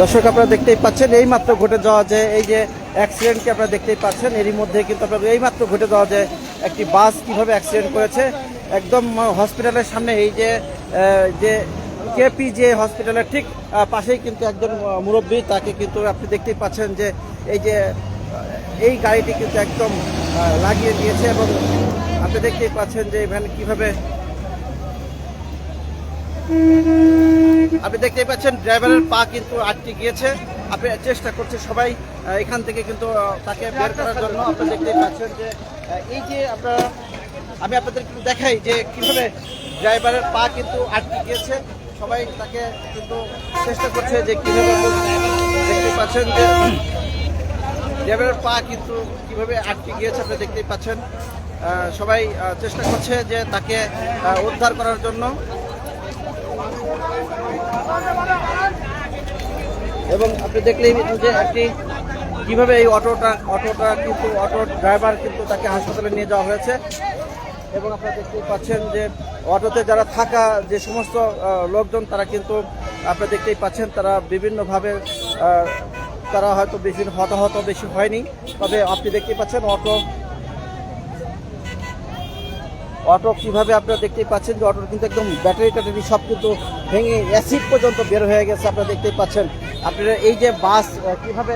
দর্শক, আপনারা দেখতেই পাচ্ছেন এই মাত্র ঘটে যাওয়া যে এই যে অ্যাক্সিডেন্টকে আপনারা দেখতেই পাচ্ছেন, এরই মধ্যে কিন্তু আপনারা এই মাত্র ঘটে যাওয়া যে একটি বাস কীভাবে অ্যাক্সিডেন্ট করেছে, একদম হসপিটালের সামনে এই যে যে কেপি যে হসপিটালের ঠিক পাশেই কিন্তু একজন মুরব্বী, তাকে কিন্তু আপনি দেখতেই পাচ্ছেন যে এই যে এই গাড়িটি কিন্তু একদম লাগিয়ে দিয়েছে এবং আপনি দেখতেই পাচ্ছেন যে ভ্যান কীভাবে আপনি দেখতেই পাচ্ছেন, ড্রাইভারের পা কিন্তু আটকে গিয়েছে। আপনি চেষ্টা করছে সবাই এখান থেকে কিন্তু তাকে বের করার জন্য। আপনি দেখতেই পাচ্ছেন যে এই যে আপনারা আমি আপনাদের দেখাই যে কীভাবে ড্রাইভারের পা কিন্তু আটকে গিয়েছে। সবাই তাকে কিন্তু চেষ্টা করছে যে কীভাবে দেখতে পাচ্ছেন যে, ড্রাইভারের পা কিন্তু কীভাবে আটকে গিয়েছে, আপনি দেখতেই পাচ্ছেন। সবাই চেষ্টা করছে যে তাকে উদ্ধার করার জন্য। এবং আপনি দেখলেই যে একটি কীভাবে এই অটোটা অটোটা কিন্তু, অটো ড্রাইভার কিন্তু তাকে হাসপাতালে নিয়ে যাওয়া হয়েছে। এবং আপনারা দেখতেই পাচ্ছেন যে অটোতে যারা থাকা যে সমস্ত লোকজন, তারা কিন্তু আপনারা দেখতেই পাচ্ছেন, তারা বিভিন্নভাবে তারা হয়তো বেশি হতাহত বেশি হয়নি। তবে আপনি দেখতেই পাচ্ছেন অটো অটো কীভাবে আপনারা দেখতেই পাচ্ছেন যে অটোর কিন্তু একদম ব্যাটারি ট্যাটারি সব কিন্তু ভেঙে অ্যাসিড পর্যন্ত বের হয়ে গেছে আপনারা দেখতেই পাচ্ছেন। আপনারা এই যে বাস কীভাবে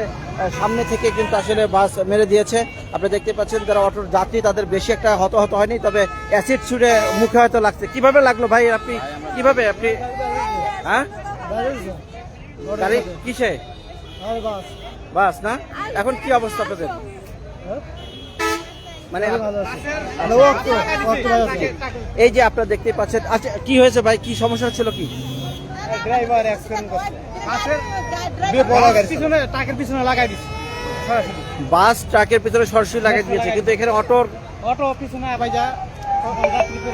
সামনে থেকে কিন্তু আসলে বাস মেরে দিয়েছে আপনি দেখতে পাচ্ছেন যারা অটোর যাত্রী তাদের বেশি একটা হতাহত হয়নি তবে অ্যাসিড ছুড়ে মুখে হয়তো লাগছে। কীভাবে লাগল ভাই আপনি কীভাবে আপনি হ্যাঁ? গাড়ি কিসে? বাস। না? এখন কি অবস্থা আপনাদের? মানে এই যে আপনারা দেখতে পাচ্ছেন আচ্ছা কি হয়েছে ভাই? কি সমস্যা ছিল কি? ড্রাইভার অ্যাক্সিডেন্ট করছে। পিছনে টাকের পিছনে লাগাই দিচ্ছে বাস ট্রাকের পিছনে সরাসরি লাগিয়ে দিয়েছে কিন্তু এখানে অটোর অটো পিছনে ভাই যা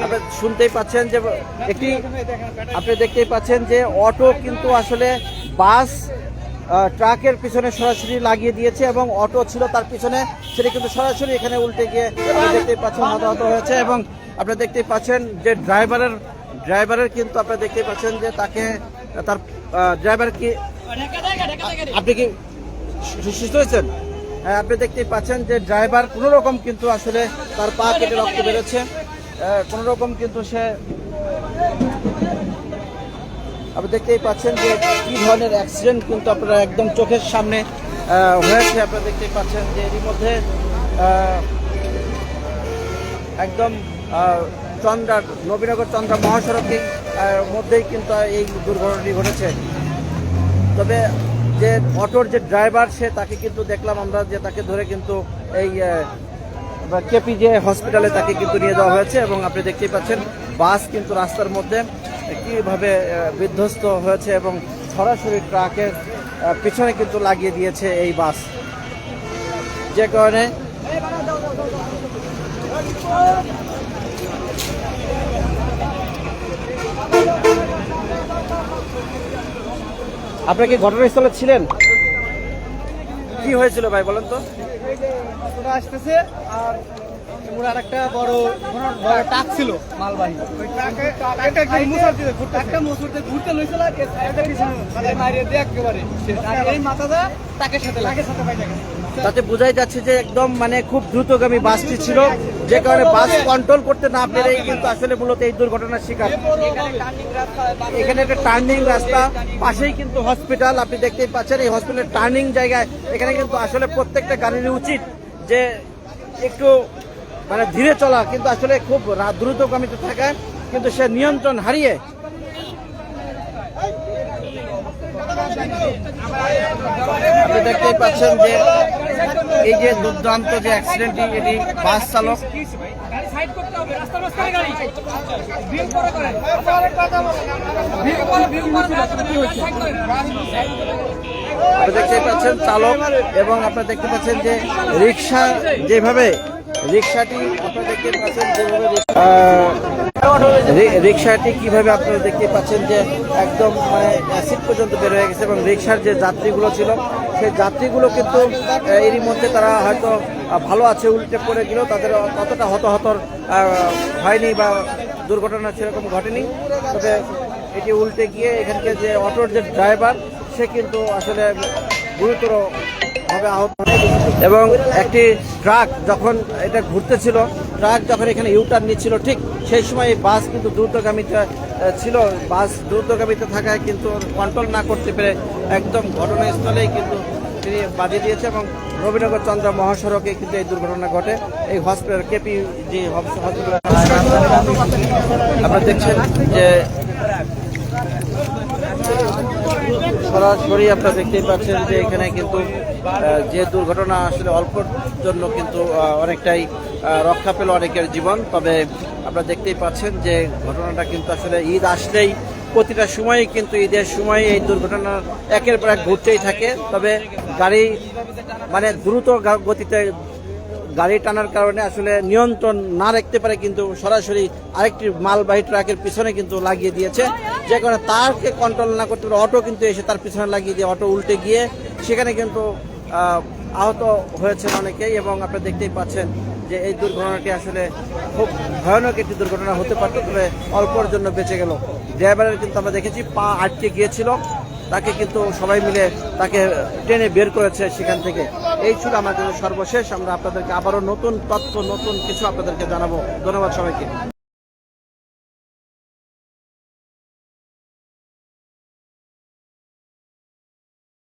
আপনি শুনতেই পাচ্ছেন যে একটি আপনি দেখতেই পাচ্ছেন যে অটো কিন্তু আসলে বাস ট্রাকের পিছনে সরাসরি লাগিয়ে দিয়েছে এবং অটো ছিল তার পিছনে। সেটা কিন্তু সরাসরি এখানে উল্টে গিয়ে দেখতেই পাচ্ছেন হতাহত হয়েছে এবং আপনি দেখতেই পাচ্ছেন যে ড্রাইভারের ড্রাইভারের কিন্তু আপনি দেখতেই পাচ্ছেন যে তাকে, তার ড্রাইভার কি, আপনি কি সুস্থ হয়েছেন? হ্যাঁ আপনি দেখতেই পাচ্ছেন যে ড্রাইভার কোনো রকম কিন্তু আসলে তার পা কেটে রক্ত বেরোচ্ছে। কোনো রকম কিন্তু সে আপনি দেখতেই পাচ্ছেন যে কি ধরনের অ্যাক্সিডেন্ট কিন্তু আপনারা একদম চোখের সামনে হয়েছে। আপনারা দেখতেই পাচ্ছেন যে এরই মধ্যে একদম চন্দ্রা, নবীনগর চন্দ্রা মহাসড়কের মধ্যেই কিন্তু এই দুর্ঘটনাটি ঘটেছে। তবে যে অটোর যে ড্রাইভার, সে তাকে কিন্তু দেখলাম আমরা যে তাকে ধরে কিন্তু এই কেপি যে হসপিটালে তাকে কিন্তু নিয়ে যাওয়া হয়েছে এবং আপনি দেখতেই পাচ্ছেন বাস কিন্তু রাস্তার মধ্যে কীভাবে বিধ্বস্ত হয়েছে এবং সরাসরি ট্রাকের পিছনে কিন্তু লাগিয়ে দিয়েছে এই বাস। যে কারণে আপনার কি ঘটনাস্থলে ছিলেন? কি হয়েছিল ভাই, বলেন তো। আসতেছে, আর ওর আর একটা বড় ছিল মালবাহী। ওই ট্রাকে একটা কি মুসার দিতে ঘুরতে একটা মুসুর ঘুরতে লইছিল আর একটা পিছনে মানে মারিয়ে দিয়ে একেবারে এই মাথাটা সাথে লাগে। সাথে পাই তাতে বোঝাই যাচ্ছে যে একদম মানে খুব দ্রুতগামী বাসটি ছিল যে কারণে বাস কন্ট্রোল করতে না পেরেই কিন্তু আসলে মূলত এই দুর্ঘটনার শিকার। এখানে একটা টার্নিং রাস্তা পাশেই কিন্তু হসপিটাল আপনি দেখতেই পাচ্ছেন এই হসপিটালের টার্নিং জায়গায় এখানে কিন্তু আসলে প্রত্যেকটা গাড়ির উচিত যে একটু মানে ধীরে চলা, কিন্তু আসলে খুব রা- দ্রুতগামীতে থাকায় কিন্তু সে নিয়ন্ত্রণ হারিয়ে আপনি দেখতেই পাচ্ছেন যে এই যে দুর্দান্ত যে অ্যাক্সিডেন্টটি এটি বাস চালক। দেখতে পাচ্ছেন চালক এবং আপনারা দেখতে পাচ্ছেন যে রিক্সা যেভাবে রিক্সাটি পাচ্ছেন রিক্সাটি কীভাবে আপনারা দেখতে পাচ্ছেন যে একদম মানে অ্যাসিড পর্যন্ত বের হয়ে গেছে এবং রিক্সার যে যাত্রীগুলো ছিল, সেই যাত্রীগুলো কিন্তু এরই মধ্যে তারা হয়তো ভালো আছে, উল্টে পড়ে গেলেও তাদের ততটা হতাহতর হয়নি বা দুর্ঘটনা সেরকম ঘটেনি তবে এটি উল্টে গিয়ে এখানকে যে অটোর যে ড্রাইভার সে কিন্তু আসলে গুরুতর। এবং একটি ট্রাক যখন এটা ঘুরতেছিল, ট্রাক যখন এখানে ইউটার্ন নিচ্ছিল, ঠিক সেই সময় এই বাস কিন্তু দ্রুতগামীতে ছিল। বাস দ্রুতগামীতে থাকায় কিন্তু কন্ট্রোল না করতে পেরে একদম ঘটনাস্থলেই কিন্তু তিনি বাজিয়ে দিয়েছে এবং রবীনগর চন্দ্র মহাসড়কে কিন্তু এই দুর্ঘটনা ঘটে। এই হসপিটাল কেপি যে হসপিটাল আপনারা দেখছেন যে সরাসরি আপনারা দেখতেই পাচ্ছেন যে এখানে কিন্তু যে দুর্ঘটনা আসলে অল্পর জন্য কিন্তু অনেকটাই রক্ষা পেল অনেকের জীবন। তবে আপনারা দেখতেই পাচ্ছেন যে ঘটনাটা কিন্তু আসলে ঈদ আসলেই প্রতিটা সময়ই কিন্তু ঈদের সময় এই দুর্ঘটনা একের পর এক ঘুরতেই থাকে। তবে গাড়ি মানে দ্রুত গতিতে গাড়ি টানার কারণে আসলে নিয়ন্ত্রণ না রাখতে পারে কিন্তু সরাসরি আরেকটি মালবাহী ট্রাকের পিছনে কিন্তু লাগিয়ে দিয়েছে। যে কারণে তারকে কন্ট্রোল না করতে পারে অটো কিন্তু এসে তার পিছনে লাগিয়ে দিয়ে অটো উল্টে গিয়ে সেখানে কিন্তু আহ, আহত হয়েছেন অনেকেই এবং আপনারা দেখতেই পাচ্ছেন যে এই দুর্ঘটনাটি আসলে খুব ভয়ানক একটি দুর্ঘটনা হতে পারত তবে অল্পর জন্য বেঁচে গেল। ড্রাইভারের কিন্তু আমরা দেখেছি পা আটকে গিয়েছিল তাকে কিন্তু সবাই মিলে তাকে টেনে বের করেছে সেখান থেকে। এই ছিল আমাদের সর্বশেষ আমরা আপনাদেরকে আবারও নতুন তথ্য নতুন কিছু আপনাদেরকে জানাব। ধন্যবাদ সবাইকে।